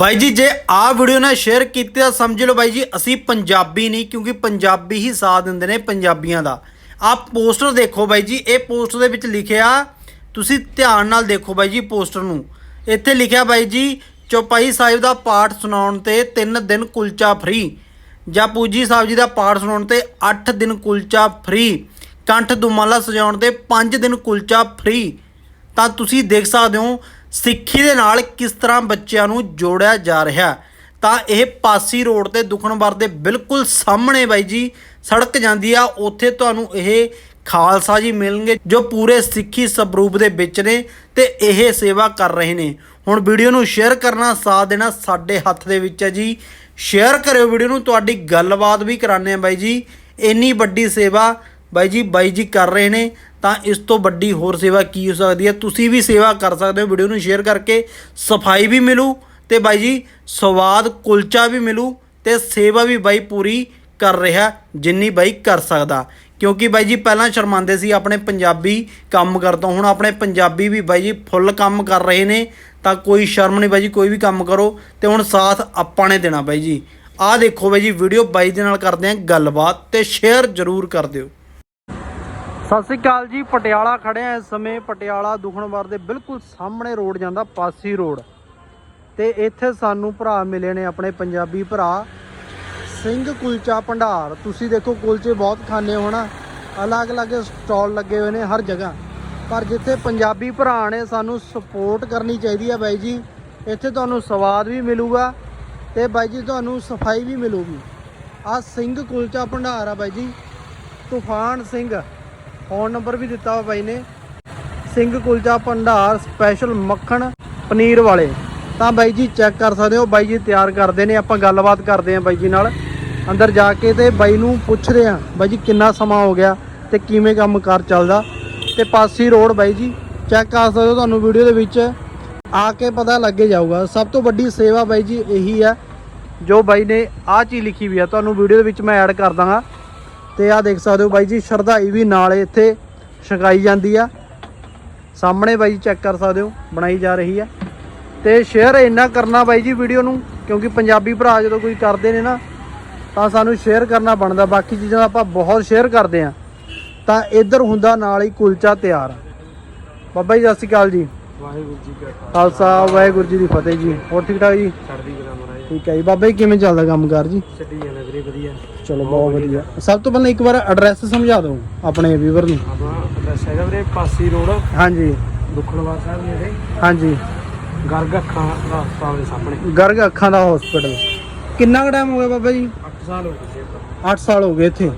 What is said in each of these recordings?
ਬਾਈ ਜੀ, ਜੇ ਆਹ ਵੀਡੀਓ ਨਾ ਸ਼ੇਅਰ ਕੀਤੀ ਤਾਂ ਸਮਝ ਲਓ ਬਾਈ ਜੀ, ਅਸੀਂ ਪੰਜਾਬੀ ਨਹੀਂ, ਕਿਉਂਕਿ ਪੰਜਾਬੀ ਹੀ ਸਾਥ ਦਿੰਦੇ ਨੇ ਪੰਜਾਬੀਆਂ ਦਾ। ਆਹ ਪੋਸਟਰ ਦੇਖੋ ਬਾਈ ਜੀ, ਇਹ ਪੋਸਟਰ ਦੇ ਵਿੱਚ ਲਿਖਿਆ, ਤੁਸੀਂ ਧਿਆਨ ਨਾਲ ਦੇਖੋ ਬਾਈ ਜੀ ਪੋਸਟਰ ਨੂੰ। ਇੱਥੇ ਲਿਖਿਆ ਬਾਈ ਜੀ, ਚੌਪਾਈ ਸਾਹਿਬ ਦਾ ਪਾਠ ਸੁਣਾਉਣ ਤੇ 3 ਦਿਨ ਕੁਲਚਾ ਫ੍ਰੀ ਜਾਂ ਪੂਜੀ ਸਾਹਿਬ ਜੀ ਦਾ ਪਾਠ ਸੁਣਾਉਣ ਤੇ 8 ਦਿਨ ਕੁਲਚਾ ਫ੍ਰੀ ਕੰਠ ਦੁਮਾਲਾ ਸਜਾਉਣ ਤੇ 5 ਦਿਨ ਕੁਲਚਾ ਫ੍ਰੀ ਤਾਂ ਤੁਸੀਂ ਦੇਖ ਸਕਦੇ ਹੋ ਸਿੱਖੀ ਦੇ ਨਾਲ ਕਿਸ ਤਰ੍ਹਾਂ ਬੱਚਿਆਂ ਨੂੰ ਜੋੜਿਆ ਜਾ ਰਿਹਾ ਤਾਂ ਇਹ ਪਾਸੀ ਰੋਡ ਤੇ ਦੁਖਨਵਾਰ ਦੇ ਬਿਲਕੁਲ ਸਾਹਮਣੇ ਬਾਈ ਜੀ, ਸੜਕ ਜਾਂਦੀ ਆ, ਉੱਥੇ ਤੁਹਾਨੂੰ ਇਹ ਖਾਲਸਾ ਜੀ ਮਿਲਣਗੇ, ਜੋ ਪੂਰੇ ਸਿੱਖੀ ਸਰੂਪ ਦੇ ਵਿੱਚ ਨੇ ਤੇ ਇਹ ਸੇਵਾ ਕਰ ਰਹੇ ਨੇ। ਹੁਣ ਵੀਡੀਓ ਨੂੰ ਸ਼ੇਅਰ ਕਰਨਾ ਸਾਥ ਦੇਣਾ ਸਾਡੇ ਹੱਥ ਦੇ ਵਿੱਚ ਹੈ ਜੀ। ਸ਼ੇਅਰ ਕਰਿਓ ਵੀਡੀਓ ਨੂੰ, ਤੁਹਾਡੀ ਗੱਲਬਾਤ ਵੀ ਕਰਾਣੇ ਆ ਬਾਈ ਜੀ। ਇੰਨੀ ਵੱਡੀ ਸੇਵਾ ਬਾਈ ਜੀ ਬਾਈ ਜੀ ਕਰ ਰਹੇ ਨੇ, ਤਾਂ ਇਸ ਤੋਂ ਵੱਡੀ ਹੋਰ ਸੇਵਾ ਕੀ ਹੋ ਸਕਦੀ ਹੈ? ਤੁਸੀਂ ਵੀ ਸੇਵਾ ਕਰ ਸਕਦੇ ਹੋ, ਵੀਡੀਓ ਨੂੰ ਸ਼ੇਅਰ ਕਰਕੇ ਸਫ਼ਾਈ ਵੀ ਮਿਲੂ ਤੇ ਬਾਈ ਜੀ, ਸਵਾਦ ਕੁਲਚਾ ਵੀ ਮਿਲੂ ਤੇ ਸੇਵਾ ਵੀ ਬਾਈ ਪੂਰੀ ਕਰ ਰਿਹਾ, ਜਿੰਨੀ ਬਾਈ ਕਰ ਸਕਦਾ। ਕਿਉਂਕਿ ਬਾਈ ਜੀ, ਪਹਿਲਾਂ ਸ਼ਰਮਾਂਦੇ ਸੀ, ਆਪਣੇ ਪੰਜਾਬੀ ਕੰਮ ਕਰਤੋਂ ਹੁਣ ਆਪਣੇ ਪੰਜਾਬੀ ਵੀ ਬਾਈ ਜੀ ਫੁੱਲ ਕੰਮ ਕਰ ਰਹੇ ਨੇ, ਤਾਂ ਕੋਈ ਸ਼ਰਮ ਨਹੀਂ ਬਾਈ ਜੀ, ਕੋਈ ਵੀ ਕੰਮ ਕਰੋ ਤੇ ਹੁਣ ਸਾਥ ਆਪਾਂ ਨੇ ਦੇਣਾ ਬਾਈ ਜੀ। ਆਹ ਦੇਖੋ ਬਾਈ ਜੀ, ਵੀਡੀਓ ਬਾਈ ਦੇ ਨਾਲ ਕਰਦੇ ਆਂ ਗੱਲਬਾਤ ਤੇ ਸ਼ੇਅਰ ਜ਼ਰੂਰ ਕਰ ਦਿਓ। ਸਤਿ ਸ੍ਰੀ ਅਕਾਲ ਜੀ, ਪਟਿਆਲਾ ਖੜੇ ਆ ਇਸ ਸਮੇਂ, ਪਟਿਆਲਾ ਦੁਖਨਵਾਰ ਦੇ ਬਿਲਕੁਲ ਸਾਹਮਣੇ ਰੋਡ ਜਾਂਦਾ, ਪਾਸੀ ਰੋਡ। ਤੇ ਇੱਥੇ ਸਾਨੂੰ ਭਰਾ ਮਿਲੇ ਨੇ ਆਪਣੇ ਪੰਜਾਬੀ ਭਰਾ, ਸਿੰਘ ਕੁਲਚਾ ਭੰਡਾਰ। ਤੁਸੀਂ ਦੇਖੋ, ਕੁਲਚੇ ਬਹੁਤ ਖਾਣੇ ਹੋਣਾ ਅਲੱਗ-ਅਲੱਗ ਸਟਾਲ ਲੱਗੇ ਹੋਏ ਨੇ ਹਰ ਜਗ੍ਹਾ। ਪਰ ਜਿੱਥੇ ਪੰਜਾਬੀ ਭਰਾ ਨੇ, ਸਾਨੂੰ ਸਪੋਰਟ ਕਰਨੀ ਚਾਹੀਦੀ ਹੈ ਬਾਈ ਜੀ। ਇੱਥੇ ਤੁਹਾਨੂੰ ਸਵਾਦ ਵੀ ਮਿਲੂਗਾ ਤੇ ਬਾਈ ਜੀ, ਤੁਹਾਨੂੰ ਸਫ਼ਾਈ ਵੀ ਮਿਲੂਗੀ। ਆ ਸਿੰਘ ਕੁਲਚਾ ਭੰਡਾਰ ਆ ਬਾਈ ਜੀ। ਤੂਫਾਨ ਸਿੰਘ। ਫੋਨ ਨੰਬਰ ਵੀ ਦਿੱਤਾ ਵਾ ਬਾਈ ਨੇ। ਸਿੰਘ ਕੁਲਚਾ ਭੰਡਾਰ ਸਪੈਸ਼ਲ ਮੱਖਣ ਪਨੀਰ ਵਾਲੇ। ਤਾਂ ਬਾਈ ਜੀ ਚੈੱਕ ਕਰ ਸਕਦੇ ਹੋ, ਬਾਈ ਜੀ ਤਿਆਰ ਕਰਦੇ ਨੇ, ਆਪਾਂ ਗੱਲਬਾਤ ਕਰਦੇ ਆਂ ਬਾਈ ਜੀ ਨਾਲ। ਅੰਦਰ ਜਾ ਕੇ ਤੇ ਬਾਈ ਨੂੰ ਪੁੱਛਦੇ ਆਂ ਬਾਈ ਜੀ ਕਿੰਨਾ ਸਮਾਂ ਹੋ ਗਿਆ ਤੇ ਕਿਵੇਂ ਕੰਮ ਕਾਰ ਚੱਲਦਾ। ਤੇ ਪਾਸੀ ਰੋਡ ਬਾਈ ਜੀ ਚੈੱਕ ਕਰ ਸਕਦੇ ਹੋ ਤੁਹਾਨੂੰ ਵੀਡੀਓ ਦੇ ਵਿੱਚ। ਆ ਕੇ ਪਤਾ ਲੱਗੇ ਜਾਊਗਾ। ਸਭ ਤੋਂ ਵੱਡੀ ਸੇਵਾ ਬਾਈ ਜੀ ਇਹੀ ਆ ਜੋ ਬਾਈ ਨੇ ਆਹ ਚੀਜ਼ ਲਿਖੀ ਵੀ ਆ। ਤੁਹਾਨੂੰ ਵੀਡੀਓ ਦੇ ਵਿੱਚ ਮੈਂ ਐਡ ਕਰ ਦਾਂਗਾ। ਤੇ ਆਹ ਦੇਖ ਸਕਦੇ ਹੋ ਬਾਈ ਜੀ ਸ਼ਰਧਾਈ ਵੀ ਨਾਲ ਇੱਥੇ ਛਕਾਈ ਜਾਂਦੀ ਆ। ਸਾਹਮਣੇ ਬਾਈ ਚੈੱਕ ਕਰ ਸਕਦੇ ਹੋ ਬਣਾਈ ਜਾ ਰਹੀ ਆ। ਤੇ ਸ਼ੇਅਰ ਇੰਨਾ ਕਰਨਾ ਬਾਈ ਜੀ ਵੀਡੀਓ ਨੂੰ ਕਿਉਂਕਿ ਪੰਜਾਬੀ ਭਰਾ ਜਦੋਂ ਕੋਈ ਕਰਦੇ ਨੇ ਨਾ ਤਾਂ ਸਾਨੂੰ ਸ਼ੇਅਰ ਕਰਨਾ ਬਣਦਾ। ਬਾਕੀ ਚੀਜ਼ਾਂ ਆਪਾਂ ਬਹੁਤ ਸ਼ੇਅਰ ਕਰਦੇ ਆ। ਤਾਂ ਇੱਧਰ ਹੁੰਦਾ ਨਾਲ ਹੀ ਕੁਲਚਾ ਤਿਆਰ। ਬਾਬਾ ਜੀ ਸਤਿ ਸ਼੍ਰੀ ਅਕਾਲ ਜੀ। ਵਾਹਿਗੁਰੂ ਜੀ ਕਾ ਖਾਲਸਾ। ਵਾਹਿਗੁਰੂ ਜੀ ਦੀ ਫਤਿਹ ਜੀ। ਹੋਰ ਠੀਕ ਠਾਕ ਜੀ? ਚੜ੍ਹਦੀ ਕਲਾ ਮਹਾਰਾਜ। ਠੀਕ ਹੈ ਜੀ। ਬਾਬਾ ਜੀ ਕਿਵੇਂ ਚੱਲਦਾ ਕੰਮਕਾਰ ਜੀ? ਛੱਡੀ ਜਾਣਾ ਵੀਰੇ ਵਧੀਆ। ਚਲੋ ਬਹੁਤ ਵਧੀਆ। ਸਭ ਤੋਂ ਪਹਿਲਾਂ ਇੱਕ ਵਾਰ ਐਡਰੈਸ ਸਮਝਾ ਦਿਓ ਆਪਣੇ ਵੀਵਰ ਨੂੰ। ਆਪਣਾ ਐਡਰੈਸ ਹੈਗਾ ਵੀਰੇ ਪਾਸੀ ਰੋਡ ਹਾਂਜੀ। ਦੁਖਣਵਾਰ ਸਾਹਿਬ ਨੇੜੇ। ਹਾਂਜੀ। ਗਰਗ ਅੱਖਾਂ ਦਾ ਹਸਪਤਾਲ ਦੇ ਸਾਹਮਣੇ। ਗਰਗ ਅੱਖਾਂ ਦਾ ਹਸਪੀਟਲ ਕਿੰਨਾ ਕੁ ਟਾਈਮ ਹੋ ਗਿਆ ਬਾਬਾ ਜੀ? 8 ਸਾਲ ਹੋ ਗਏ ਜੀ 8 ਸਾਲ ਹੋ ਗਏ ਇੱਥੇ।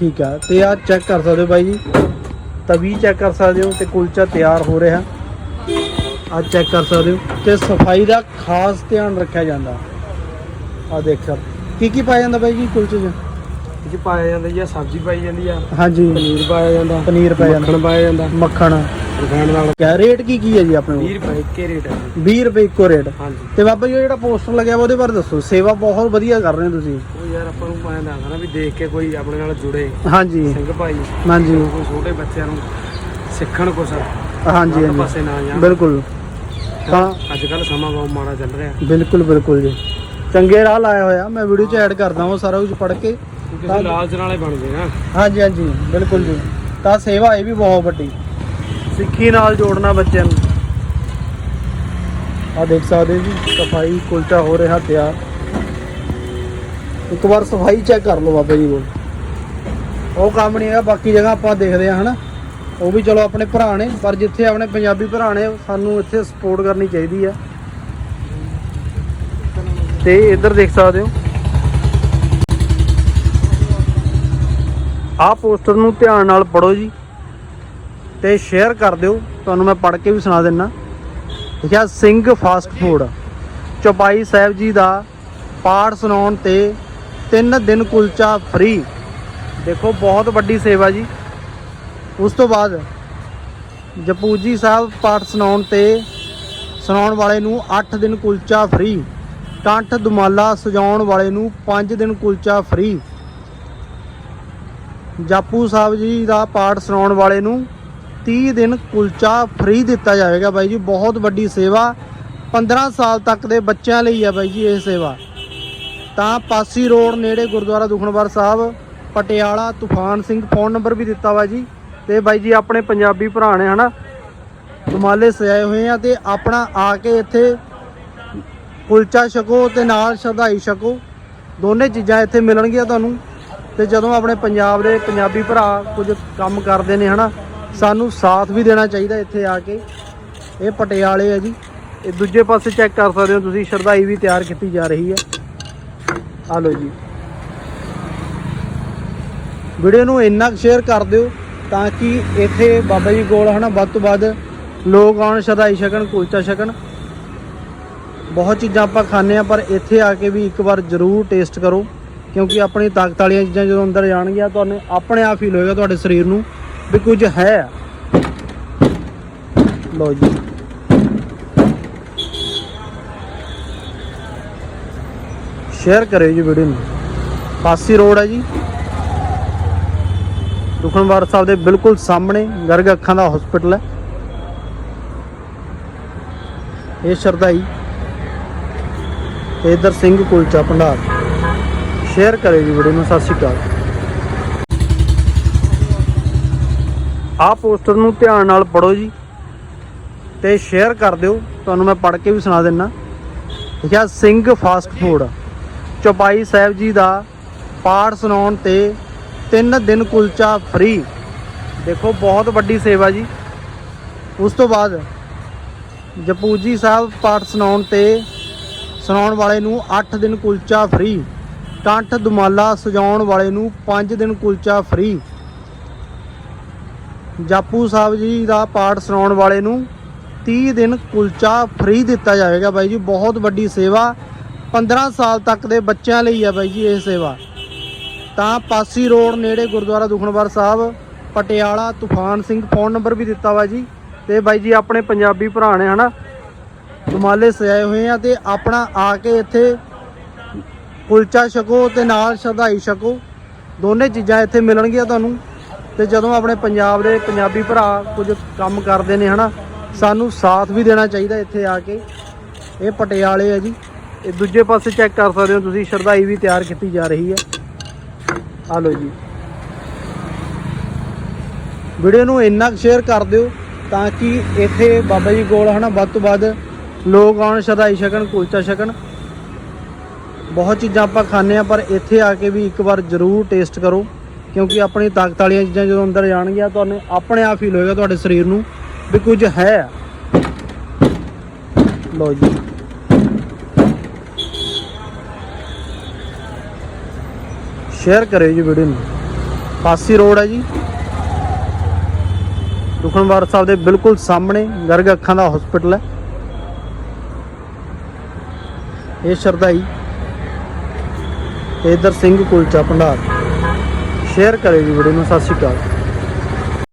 ਠੀਕ ਆ ਤੇ ਆ ਚੈੱਕ ਕਰ ਸਕਦੇ ਹੋ ਬਾਈ ਜੀ। ਤਵੀ ਚੈੱਕ ਕਰ ਸਕਦੇ ਹੋ ਤੇ ਕੁਲਚਾ ਤਿਆਰ ਹੋ ਰਿਹਾ। ਆ ਚੈੱਕ ਕਰ ਸਕਦੇ ਹੋ। ਤੇ ਸਫ਼ਾਈ ਦਾ ਖਾਸ ਧਿਆਨ ਰੱਖਿਆ ਜਾਂਦਾ। ਆ ਦੇਖ ਸਰ ਕੀ ਕੀ ਪਾਇਆ ਜਾਂਦਾ ਬਾਈ ਜੀ ਕੁਲਚੇ 'ਚ? ਇਹ 'ਚ ਪਾਇਆ ਜਾਂਦਾ ਜੀ ਆਹ ਸਬਜ਼ੀ ਪਾਈ ਜਾਂਦੀ ਆ। ਹਾਂਜੀ। ਪਨੀਰ ਪਾਇਆ ਜਾਂਦਾ। ਪਨੀਰ ਪਾਇਆ ਜਾਂਦਾ। ਮੱਖਣ ਪਾਇਆ ਜਾਂਦਾ। ਮੱਖਣ। ਰਖਾਣ ਨਾਲ। ਕਿਆ ਰੇਟ ਕੀ ਕੀ ਹੈ ਜੀ ਆਪਣੇ 20 ਰੁਪਏ ਇੱਕੇ ਰੇਟ ਹੈ ਜੀ। 20 ਰੁਪਏ ਇੱਕੋ ਰੇਟ। ਹਾਂਜੀ। ਤੇ ਬਾਬਾ ਜੀ ਉਹ ਜਿਹੜਾ ਪੋਸਟਰ ਲੱਗਿਆ ਵਾ ਉਹਦੇ ਬਾਰੇ ਦੱਸੋ। ਸੇਵਾ ਬਹੁਤ ਵਧੀਆ ਕਰ ਰਹੇ ਹੋ ਤੁਸੀਂ। ਉਹ ਯਾਰ ਆਪਾਂ ਨੂੰ ਪਾਇਆ ਲੱਗਦਾ ਨਾ ਵੀ ਦੇਖ ਕੇ ਕੋਈ ਆਪਣੇ ਨਾਲ ਜੁੜੇ। ਹਾਂਜੀ। ਸਿੰਘ ਭਾਈ। ਹਾਂਜੀ। ਕੋਈ ਛੋਟੇ ਬੱਚਿਆਂ ਨੂੰ ਸਿੱਖਣ ਕੁਛ। ਹਾਂਜੀ ਗਲਤ ਹਾਂਜੀ। ਪਾਸੇ ਨਾ ਜਾਣ। ਬਿਲਕੁਲ। ਤਾਂ ਅੱਜ ਕੱਲ ਸਮਾਂ ਬਹੁਤ ਮਾੜਾ ਚੱਲ ਰਿਹਾ। ਬਿਲਕੁਲ ਬਿਲਕੁਲ ਜੀ। ਚੰਗੇ ਰਾਹ ਲਾਇਆ ਹੋਇਆ ਮੈਂ ਵੀਡੀਓ 'ਚ ਐਡ ਕਰਦਾ ਹਾਂ ਸਾਰਾ ਕੁਝ ਪੜ੍ਹ ਕੇ। ਕਿਸੇ ਲਾਲਚ ਨਾਲੇ ਬਣ ਗਏ ਨਾ। ਹਾਂਜੀ ਹਾਂਜੀ ਬਿਲਕੁਲ ਜੀ। ਤਾਂ ਸੇਵਾ ਇਹ ਵੀ ਬਹੁਤ ਵੱਡੀ। ਸਿੱਖੀ ਨਾਲ ਜੋੜਨਾ ਬੱਚਿਆਂ ਨੂੰ। ਆ ਦੇਖ ਸਕਦੇ ਜੀ ਸਫ਼ਾਈ ਕੁਲਚਾ ਹੋ ਰਿਹਾ ਤਿਆਰ। ਇੱਕ ਵਾਰ ਸਫ਼ਾਈ ਚੈੱਕ ਕਰ ਲਓ ਬਾਬਾ ਜੀ ਕੋਲ। ਉਹ ਕੰਮ ਨਹੀਂ ਹੈਗਾ ਬਾਕੀ ਜਗ੍ਹਾ ਆਪਾਂ ਦੇਖਦੇ ਆ ਹਨਾ। ਉਹ ਵੀ ਚਲੋ ਆਪਣੇ ਭਰਾ ਨੇ ਪਰ ਜਿੱਥੇ ਆਪਣੇ ਪੰਜਾਬੀ ਭਰਾ ਨੇ ਸਾਨੂੰ ਇੱਥੇ ਸਪੋਰਟ ਕਰਨੀ ਚਾਹੀਦੀ ਆ। ਤੇ ਇੱਧਰ ਦੇਖ ਸਕਦੇ ਹੋ। ਆਹ ਪੋਸਟਰ ਨੂੰ ਧਿਆਨ ਨਾਲ ਪੜੋ ਜੀ ਤੇ ਸ਼ੇਅਰ ਕਰ ਦਿਓ। ਤੁਹਾਨੂੰ ਮੈਂ ਪੜ੍ਹ ਕੇ ਵੀ ਸੁਣਾ ਦਿੰਨਾ। ਲਿਖਿਆ ਸਿੰਘ ਫਾਸਟ ਫੂਡ ਚੌਪਾਈ ਸਾਹਿਬ ਜੀ ਦਾ ਪਾਠ ਸੁਣਾਉਣ ਤੇ 3 ਦਿਨ ਕੁਲਚਾ ਫ੍ਰੀ ਦੇਖੋ, ਬਹੁਤ ਵੱਡੀ ਸੇਵਾ ਜੀ। ਉਸ ਤੋਂ ਬਾਅਦ ਜਪੂਜੀ ਸਾਹਿਬ ਪਾਠ ਸੁਣਾਉਣ ਤੇ ਸੁਣਾਉਣ ਵਾਲੇ ਨੂੰ 8 ਦਿਨ ਕੁਲਚਾ ਫ੍ਰੀ ਕੰਠ ਦੁਮਾਲਾ ਸਜਾਉਣ ਵਾਲੇ ਨੂੰ 5 ਦਿਨ ਕੁਲਚਾ ਫ੍ਰੀ। ਜਾਪੂ ਸਾਹਿਬ ਜੀ ਦਾ ਪਾਠ ਸੁਣਾਉਣ ਵਾਲੇ ਨੂੰ 30 ਦਿਨ ਕੁਲਚਾ ਫ੍ਰੀ ਦਿੱਤਾ ਜਾਵੇਗਾ ਬਾਈ ਜੀ। ਬਹੁਤ ਵੱਡੀ ਸੇਵਾ। 15 ਸਾਲ ਤੱਕ ਦੇ ਬੱਚਿਆਂ ਲਈ ਆ ਬਾਈ ਜੀ ਇਹ ਸੇਵਾ। ਤਾਂ ਪਾਸੀ ਰੋਡ ਨੇੜੇ ਗੁਰਦੁਆਰਾ ਦੁਖਨਵਾਰ ਸਾਹਿਬ, ਪਟਿਆਲਾ, ਤੂਫਾਨ ਸਿੰਘ ਫੋਨ ਨੰਬਰ ਵੀ ਦਿੱਤਾ ਵਾ ਜੀ। ਤੇ ਬਾਈ ਜੀ ਆਪਣੇ ਪੰਜਾਬੀ ਭਰਾ ਨੇ ਹਨਾ, ਦੁਮਾਲੇ ਸਜਾਏ ਹੋਏ ਆ ਤੇ ਆਪਣਾ ਆ ਕੇ ਇੱਥੇ ਕੁਲਚਾ ਛਕੋ ਤੇ ਨਾਲ ਸ਼ਰਧਾਈ ਛਕੋ। ਦੋਨੇ ਚੀਜ਼ਾਂ ਇੱਥੇ ਮਿਲਣਗੀਆਂ ਤੁਹਾਨੂੰ। ਤੇ ਜਦੋਂ ਆਪਣੇ ਪੰਜਾਬ ਦੇ ਪੰਜਾਬੀ ਭਰਾ ਕੁਝ ਕੰਮ ਕਰਦੇ ਨੇ, ਹਨਾ, ਸਾਨੂੰ ਸਾਥ ਵੀ ਦੇਣਾ ਚਾਹੀਦਾ ਇੱਥੇ ਆ ਕੇ। ਇਹ ਪਟਿਆਲੇ ਆ ਜੀ। ਇਹ ਦੂਜੇ ਪਾਸੇ ਚੈੱਕ ਕਰ ਸਕਦੇ ਹੋ ਤੁਸੀਂ, ਸ਼ਰਧਾਈ ਵੀ ਤਿਆਰ ਕੀਤੀ ਜਾ ਰਹੀ ਹੈ। ਆ ਲਓ ਜੀ। ਵੀਡੀਓ ਨੂੰ ਇੰਨਾ ਸ਼ੇਅਰ ਕਰ ਦਿਓ ਤਾਂ ਕਿ ਇੱਥੇ ਬਾਬਾ ਜੀ ਕੋਲ, ਹਨਾ, ਵੱਧ ਤੋਂ ਵੱਧ ਲੋਕ ਆਉਣ, ਸ਼ਰਧਾਈ ਛਕਣ, ਕੁਲਚਾ ਛਕਣ। ਬਹੁਤ ਚੀਜ਼ਾਂ ਆਪਾਂ ਖਾਂਦੇ ਆ ਪਰ ਇੱਥੇ ਆ ਕੇ ਵੀ ਇੱਕ ਵਾਰ ਜ਼ਰੂਰ ਟੇਸਟ ਕਰੋ, ਕਿਉਂਕਿ ਆਪਣੀ ਤਾਕਤ ਵਾਲੀਆਂ ਚੀਜ਼ਾਂ ਜਦੋਂ ਅੰਦਰ ਜਾਣਗੀਆਂ, ਤੁਹਾਨੂੰ ਆਪਣੇ ਆਪ ਫੀਲ ਹੋਏਗਾ ਤੁਹਾਡੇ ਸਰੀਰ ਨੂੰ ਵੀ ਕੁਝ ਹੈ। ਲਓ ਜੀ। ਸ਼ੇਅਰ ਕਰਿਓ ਜੀ ਵੀਡੀਓ ਨੂੰ। ਪਾਸੀ ਰੋਡ ਹੈ ਜੀ। ਦੁਖਨਵਾਰ ਸਾਹਿਬ ਦੇ ਬਿਲਕੁਲ ਸਾਹਮਣੇ ਗਰਗ ਅੱਖਾਂ ਦਾ ਹਸਪੀਟਲ ਹੈ। ਇਹ ਸ਼ਰਦਾਈ ਤੇ ਇਧਰ ਸਿੰਘ ਕੁਲਚਾ ਭੰਡਾਰ। ਸ਼ੇਅਰ ਕਰਿਓ ਜੀ ਵੀਡੀਓ ਨੂੰ, ਸਤਿ ਸ਼੍ਰੀ ਅਕਾਲ। ਆਹ ਪੋਸਟਰ ਨੂੰ ਧਿਆਨ ਨਾਲ ਪੜੋ ਜੀ ਤੇ ਸ਼ੇਅਰ ਕਰ ਦਿਓ। ਤੁਹਾਨੂੰ ਮੈਂ ਪੜ੍ਹ ਕੇ ਵੀ ਸੁਣਾ ਦਿੰਨਾ। ਲਿਖਿਆ, ਸਿੰਘ ਫਾਸਟ ਫੂਡ। ਚੌਪਾਈ ਸਾਹਿਬ ਜੀ ਦਾ ਪਾਠ ਸੁਣਾਉਣ ਤੇ 3 ਦਿਨ ਕੁਲਚਾ ਫ੍ਰੀ। ਦੇਖੋ, ਬਹੁਤ ਵੱਡੀ ਸੇਵਾ ਜੀ। ਉਸ ਤੋਂ ਬਾਅਦ ਜਪੂਜੀ ਸਾਹਿਬ ਪਾਠ ਸੁਣਾਉਣ ਤੇ ਸੁਣਾਉਣ ਵਾਲੇ ਨੂੰ 8 ਦਿਨ ਕੁਲਚਾ ਫ੍ਰੀ ਕੰਠ ਦੁਮਾਲਾ ਸਜਾਉਣ ਵਾਲੇ ਨੂੰ 5 ਦਿਨ ਕੁਲਚਾ ਫ੍ਰੀ। ਜਾਪੂ ਸਾਹਿਬ ਜੀ ਦਾ ਪਾਠ ਸੁਣਾਉਣ ਵਾਲੇ ਨੂੰ 30 ਦਿਨ ਕੁਲਚਾ ਫ੍ਰੀ ਦਿੱਤਾ ਜਾਵੇਗਾ ਬਾਈ ਜੀ, ਬਹੁਤ ਵੱਡੀ ਸੇਵਾ। 15 ਸਾਲ ਤੱਕ ਦੇ ਬੱਚਿਆਂ ਲਈ ਹੈ ਬਾਈ ਜੀ ਇਹ ਸੇਵਾ। ਤਾਂ ਪਾਸੀ ਰੋਡ ਨੇੜੇ ਗੁਰਦੁਆਰਾ ਦੁਖਨਵਾਰ ਸਾਹਿਬ, ਪਟਿਆਲਾ, ਤੂਫਾਨ ਸਿੰਘ, ਫੋਨ ਨੰਬਰ ਵੀ ਦਿੱਤਾ ਵਾ ਜੀ। ਤੇ ਬਾਈ ਜੀ, ਆਪਣੇ ਪੰਜਾਬੀ ਭਰਾ ਨੇ ਹਨਾ ਦੁਮਾਲੇ ਸਜਾਏ ਹੋਏ ਆ ਤੇ ਆਪਣਾ ਆ ਕੇ ਇੱਥੇ ਕੁਲਚਾ ਛਕੋ ਤੇ ਨਾਲ ਸ਼ਰਧਾਈ ਛਕੋ। ਦੋਨੇ ਚੀਜ਼ਾਂ ਇੱਥੇ ਮਿਲਣਗੀਆਂ ਤੁਹਾਨੂੰ। ਤੇ ਜਦੋਂ ਆਪਣੇ ਪੰਜਾਬ ਦੇ ਪੰਜਾਬੀ ਭਰਾ ਕੁਝ ਕੰਮ ਕਰਦੇ ਨੇ ਹਨਾ, ਸਾਨੂੰ ਸਾਥ ਵੀ ਦੇਣਾ ਚਾਹੀਦਾ ਇੱਥੇ ਆ ਕੇ। ਇਹ ਪਟਿਆਲੇ ਆ ਜੀ। ਇਹ ਦੂਜੇ ਪਾਸੇ ਚੈੱਕ ਕਰ ਸਕਦੇ ਹੋ ਤੁਸੀਂ, ਸ਼ਰਧਾਈ ਵੀ ਤਿਆਰ ਕੀਤੀ ਜਾ ਰਹੀ ਹੈ। ਆ ਲਓ ਜੀ। ਵੀਡੀਓ ਨੂੰ ਇੰਨਾ ਸ਼ੇਅਰ ਕਰ ਦਿਓ ਤਾਂ ਕਿ ਇੱਥੇ ਬਾਬਾ ਜੀ ਕੋਲ ਹਨਾ ਵੱਧ ਤੋਂ ਵੱਧ ਲੋਕ ਆਉਣ ਸ਼ਰਧਾਈ ਸ਼ਕਣ ਕੁਲਚਾ ਛਕਣ। ਬਹੁਤ ਚੀਜ਼ਾਂ ਆਪਾਂ ਖਾਂਦੇ ਆ ਪਰ ਇੱਥੇ ਆ ਕੇ ਵੀ ਇੱਕ ਵਾਰ ਜ਼ਰੂਰ ਟੇਸਟ ਕਰੋ, ਕਿਉਂਕਿ ਆਪਣੀ ਤਾਕਤ ਵਾਲੀਆਂ ਚੀਜ਼ਾਂ ਜਦੋਂ ਅੰਦਰ ਜਾਣਗੀਆਂ, ਤੁਹਾਨੂੰ ਆਪਣੇ ਆਪ ਫੀਲ ਹੋਏਗਾ ਤੁਹਾਡੇ ਸਰੀਰ ਨੂੰ ਵੀ ਕੁਝ ਹੈ। ਲਓ ਜੀ। ਸ਼ੇਅਰ ਕਰਿਓ ਜੀ ਵੀਡੀਓ ਨੂੰ। ਪਾਸੀ ਰੋਡ ਹੈ ਜੀ। ਦੁਖਨਵਾਰ ਸਾਹਿਬ ਦੇ ਬਿਲਕੁਲ ਸਾਹਮਣੇ ਗਰਗ ਅੱਖਾਂ ਦਾ ਹਸਪੀਟਲ ਹੈ। ਇਹ ਸ਼ਰਦਾਈ ਤੇ ਇਧਰ ਸਿੰਘ ਕੁਲਚਾ ਭੰਡਾਰ। ਸ਼ੇਅਰ ਕਰਿਓ ਜੀ ਵੀਡੀਓ ਨੂੰ, ਸਤਿ ਸ਼੍ਰੀ ਅਕਾਲ।